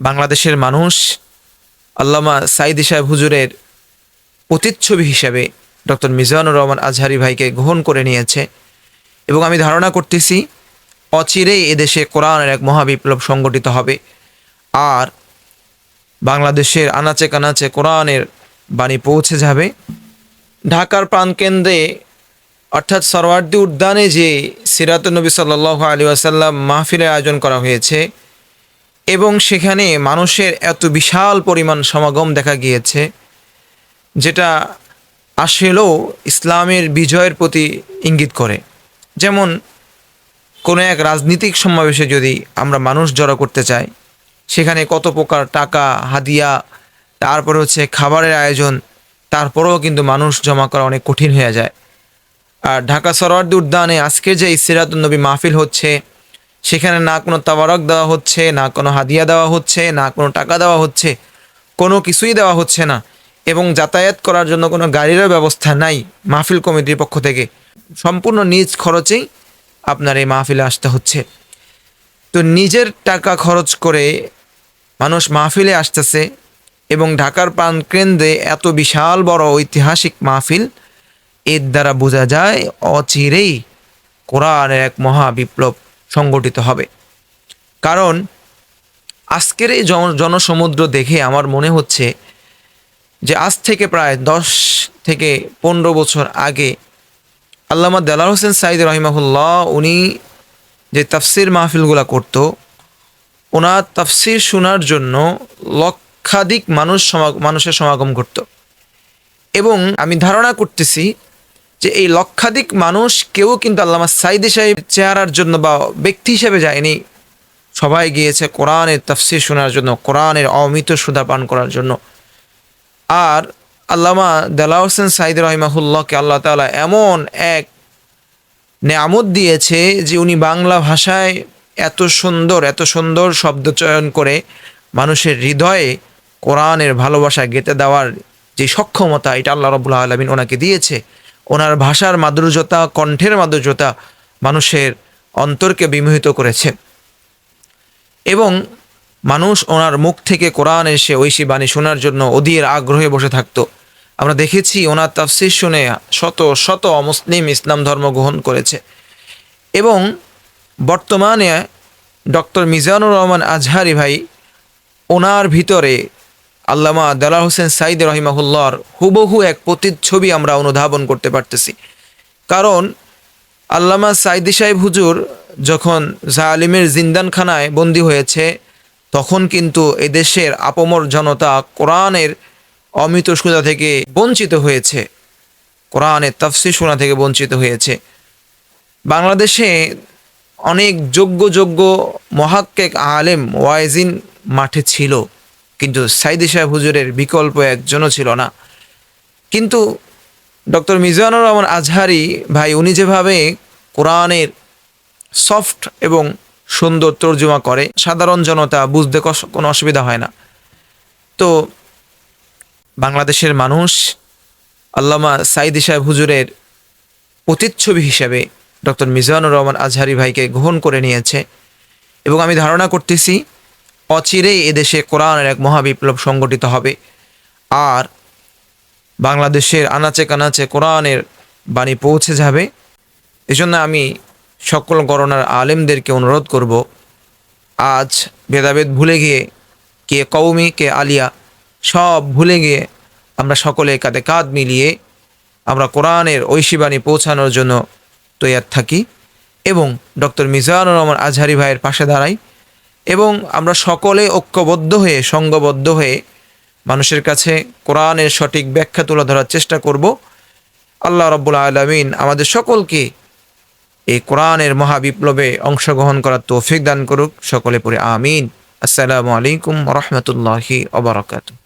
বাংলাদেশের মানুষ আল্লামা সাইদি সাহেব হুজুরের প্রতিচ্ছবি হিসাবে ডক্টর মিজানুর রহমান আজহারি ভাইকে গ্রহণ করে নিয়েছে। এবং আমি ধারণা করতেছি, অচিরেই এদেশে কোরআনের এক মহাবিপ্লব সংগঠিত হবে। আর বাংলাদেশের আনাচে কানাচে কোরআনের বাণী পৌঁছে যাবে। ঢাকার প্রাণকেন্দ্রে, অর্থাৎ সরওয়ার্দী উদ্যানে যে সিরাতুলনবী সাল্লাহ আলী আসাল্লাম মাহফিলের আয়োজন করা হয়েছে এবং সেখানে মানুষের এত বিশাল পরিমাণ সমাগম দেখা গিয়েছে, যেটা আসলেও ইসলামের বিজয়ের প্রতি ইঙ্গিত করে। যেমন, কোনো এক রাজনীতিক সমাবেশে যদি আমরা মানুষ জড়ো করতে চাই, সেখানে কত প্রকার টাকা, হাদিয়া, তারপরে হচ্ছে খাবারের আয়োজন, তারপরেও কিন্তু মানুষ জমা করা অনেক কঠিন হয়ে যায়। আর ঢাকা সরওয়ার্দী উদ্যানে আজকে যে ইসিরাতুন্নবী মাহফিল হচ্ছে সেখানে না কোনো তাবারক দেওয়া হচ্ছে, না কোনো হাদিয়া দেওয়া হচ্ছে, না কোনো টাকা দেওয়া হচ্ছে, কোনো কিছুই দেওয়া হচ্ছে না। এবং যাতায়াত করার জন্য কোনো গাড়িরও ব্যবস্থা নাই মাহফিল কমিটির পক্ষ থেকে। সম্পূর্ণ নিজ খরচেই আপনার এই মাহফিলে আসতে হচ্ছে। তো নিজের টাকা খরচ করে মানুষ মাহফিলে আসতেছে এবং ঢাকার প্রাণকেন্দ্রে এত বিশাল বড় ঐতিহাসিক মাহফিল, এর দ্বারা বোঝা যায় অচিরেই কোরআনের এক মহা বিপ্লব সংগঠিত হবে। কারণ আজকের এই জনসমুদ্র দেখে আমার মনে হচ্ছে যে আজ থেকে প্রায় দশ থেকে পনেরো বছর আগে আল্লামা দেলার হোসেন সাইদ রহিমাহুল্লাহ উনি যে তাফসির মাহফিলগুলা করতো, ওনার তাফসির শোনার জন্য লক্ষাধিক মানুষ সমা- মানুষের সমাগম করত এবং আমি ধারণা করতেছি যে এই লক্ষাধিক মানুষ কেউ কিন্তু আল্লামা সাইদি সাহেব চেহারার জন্য বা ব্যক্তি হিসেবে যায়নি। সবাই গিয়েছে কোরআনের তাফসির শোনার জন্য, কোরআনের অমিত সুধা পান করার জন্য। আর আল্লামা দেলা হোসেন সাইদ রহিমাহুল্লাহকে আল্লাহ তাআলা এমন এক নেয়ামত দিয়েছে যে উনি বাংলা ভাষায় এত সুন্দর এত সুন্দর শব্দ চয়ন করে মানুষের হৃদয়ে কোরআনের ভালোবাসা গেঁথে দেওয়ার যে সক্ষমতা, এটা আল্লাহ রবুল্লা আলমিন ওনাকে দিয়েছে। ওনার ভাষার মাধুর্যতা, কণ্ঠের মাধুর্যতা মানুষের অন্তরকে বিমোহিত করেছে। এবং মানুষ ওনার মুখ থেকে কোরআন এসে ঐশী বাণী শোনার জন্য অধীর আগ্রহে বসে থাকতো। আমরা দেখেছি ওনার তাফসির শুনে শত শত অমুসলিম ইসলাম ধর্ম গ্রহণ করেছে। এবং বর্তমানে ডক্টর মিজানুর রহমান আজহারি ভাই ওনার ভিতরে আল্লামা দালা হোসেন সাইদ রহিমাহুল্লাহর হুবহু এক প্রতিচ্ছবি আমরা অনুধাবন করতে পারতেছি। কারণ আল্লামা সাইদি সাহেব হুজুর যখন জালিমের জিন্দানখানায় বন্দী হয়েছে, তখন কিন্তু এদেশের আপমর জনতা কোরআনের অমিত সুদা থেকে বঞ্চিত হয়েছে। কোরআনের তাফসির শোনা থেকে বঞ্চিত হয়েছে। বাংলাদেশে অনেক যোগ্য যোগ্য মহাক্কেক আলেম ওয়াইজিন মাঠে ছিল। কিন্তু সাইদি সাহেব হুজুরের বিকল্প একজনও ছিল না। কিন্তু ডক্টর মিজানুর রহমান আজহারি ভাই, উনি যেভাবে কোরআনের সফট এবং সুন্দর তর্জমা করে, সাধারণ জনতা বুঝতে কোনো অসুবিধা হয় না। তো বাংলাদেশের মানুষ আল্লামা সাইদি সাহেব হুজুরের প্রতিচ্ছবি হিসাবে ডক্টর মিজানুর রহমান আজহারি ভাইকে গ্রহণ করে নিয়েছে। এবং আমি ধারণা করতেছি অচিরেই এদেশে কোরআনের এক মহাবিপ্লব সংগঠিত হবে। আর বাংলাদেশের আনাচে কানাচে কোরআনের বাণী পৌঁছে যাবে। এজন্য আমি সকল গণনার আলেমদেরকে অনুরোধ করব, আজ ভেদাভেদ ভুলে গিয়ে কে কৌমি কে আলিয়া, সব ভুলে গিয়ে আমরা সকলে কাঁধে কাঁধ মিলিয়ে আমরা কোরআনের ঐশী বাণী পৌঁছানোর জন্য তৈয়ার থাকি। এবং ডক্টর মিজানুর রহমান আজহারি ভাইয়ের পাশে দাঁড়াই। এবং আমরা সকলে ঐক্যবদ্ধ হয়ে, সঙ্গবদ্ধ হয়ে মানুষের কাছে কোরআনের সঠিক ব্যাখ্যা তুলে ধরার চেষ্টা করব। আল্লাহ রব্বুল আলমিন আমাদের সকলকে এই কোরআনের মহাবিপ্লবে অংশগ্রহণ করার তৌফিক দান করুক। সকলে পরে আমিন। আসসালামু আলাইকুম রহমতুল্লাহি ওবরাকাতুহ